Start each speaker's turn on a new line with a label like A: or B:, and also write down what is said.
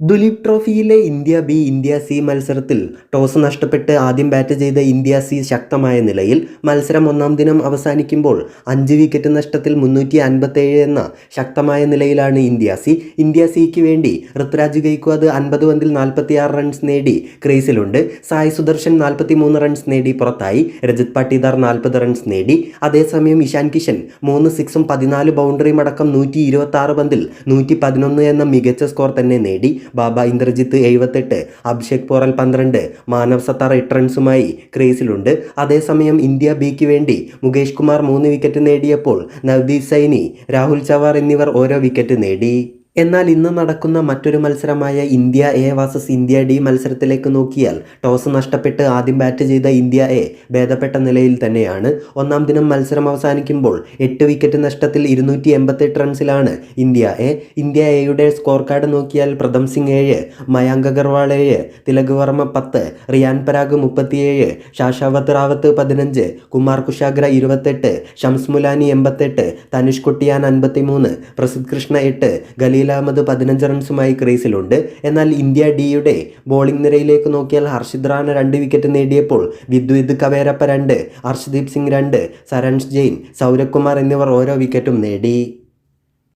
A: ദുലീപ് ട്രോഫിയിലെ India B India C മത്സരത്തിൽ toss നഷ്ടപ്പെട്ട് ആദ്യം ബാറ്റ് ചെയ്ത ഇന്ത്യ സി ശക്തമായ നിലയിൽ മത്സരം ഒന്നാം ദിനം അവസാനിക്കുമ്പോൾ അഞ്ച് വിക്കറ്റ് നഷ്ടത്തിൽ മുന്നൂറ്റി അൻപത്തേഴ് എന്ന ശക്തമായ നിലയിലാണ് ഇന്ത്യ സി. ഇന്ത്യ സിക്ക് വേണ്ടി ഋത്രാജ് ഗെയ്ക്വാദ് അൻപത് പന്തിൽ നാൽപ്പത്തിയാറ് റൺസ് നേടി ക്രീസിലുണ്ട്. സായ് സുദർശൻ നാൽപ്പത്തി മൂന്ന് റൺസ് നേടി പുറത്തായി. രജത് പാട്ടീദാർ നാൽപ്പത് റൺസ് നേടി. അതേസമയം ഇഷാൻ കിഷൻ മൂന്ന് സിക്സും പതിനാല് ബൗണ്ടറിയും അടക്കം നൂറ്റി ഇരുപത്തി പന്തിൽ നൂറ്റി എന്ന മികച്ച സ്കോർ തന്നെ നേടി. ബാബ ഇന്ദ്രജിത്ത് എഴുപത്തെട്ട് അഭിഷേക് പോറൽ പന്ത്രണ്ട് മാനവ് സത്താർ എട്ട് റൺസുമായി ക്രീസിലുണ്ട്. അതേസമയം ഇന്ത്യ ബിക്ക് വേണ്ടി മുകേഷ് കുമാർ മൂന്ന് വിക്കറ്റ് നേടിയപ്പോൾ നവദീപ് സൈനി രാഹുൽ ചവാർ എന്നിവർ ഓരോ വിക്കറ്റ് നേടി. എന്നാൽ ഇന്ന് നടക്കുന്ന മറ്റൊരു മത്സരമായ India A versus India D മത്സരത്തിലേക്ക് നോക്കിയാൽ ടോസ് നഷ്ടപ്പെട്ട് ആദ്യം ബാറ്റ് ചെയ്ത ഇന്ത്യ എ ഭേദപ്പെട്ട നിലയിൽ തന്നെയാണ്. ഒന്നാം ദിനം മത്സരം അവസാനിക്കുമ്പോൾ എട്ട് വിക്കറ്റ് നഷ്ടത്തിൽ ഇരുന്നൂറ്റി എൺപത്തെട്ട് റൺസിലാണ് ഇന്ത്യ എ. ഇന്ത്യ എയുടെ സ്കോർ കാർഡ് നോക്കിയാൽ പ്രഥം സിംഗ് ഏഴ് മയാങ്ക് അഗർവാൾ ഏഴ് തിലക് വർമ്മ പത്ത് റിയാൻ പരാഗ് മുപ്പത്തിയേഴ് ഷാഷാവത്ത് റാവത്ത് പതിനഞ്ച് കുമാർ കുശാഗ്ര ഇരുപത്തെട്ട് ഷംസ് മുലാനി എൺപത്തെട്ട് തനുഷ് കുട്ടിയാൻ അൻപത്തിമൂന്ന് പ്രസിദ് കൃഷ്ണ എട്ട് ഖലീൽ അഹമ്മദ് പതിനഞ്ച് റൺസുമായി ക്രീസിലുണ്ട്. എന്നാൽ ഇന്ത്യ ഡിയുടെ ബോളിംഗ് നിരയിലേക്ക് നോക്കിയാൽ ഹർഷിദ് റാന രണ്ട് വിക്കറ്റ് നേടിയപ്പോൾ വിദ്വിദ് കവേരപ്പ രണ്ട് ഹർഷ്ദീപ് സിംഗ് രണ്ട് സരൺസ് ജെയിൻ സൗരഭ് കുമാർ എന്നിവർ ഓരോ വിക്കറ്റും നേടി.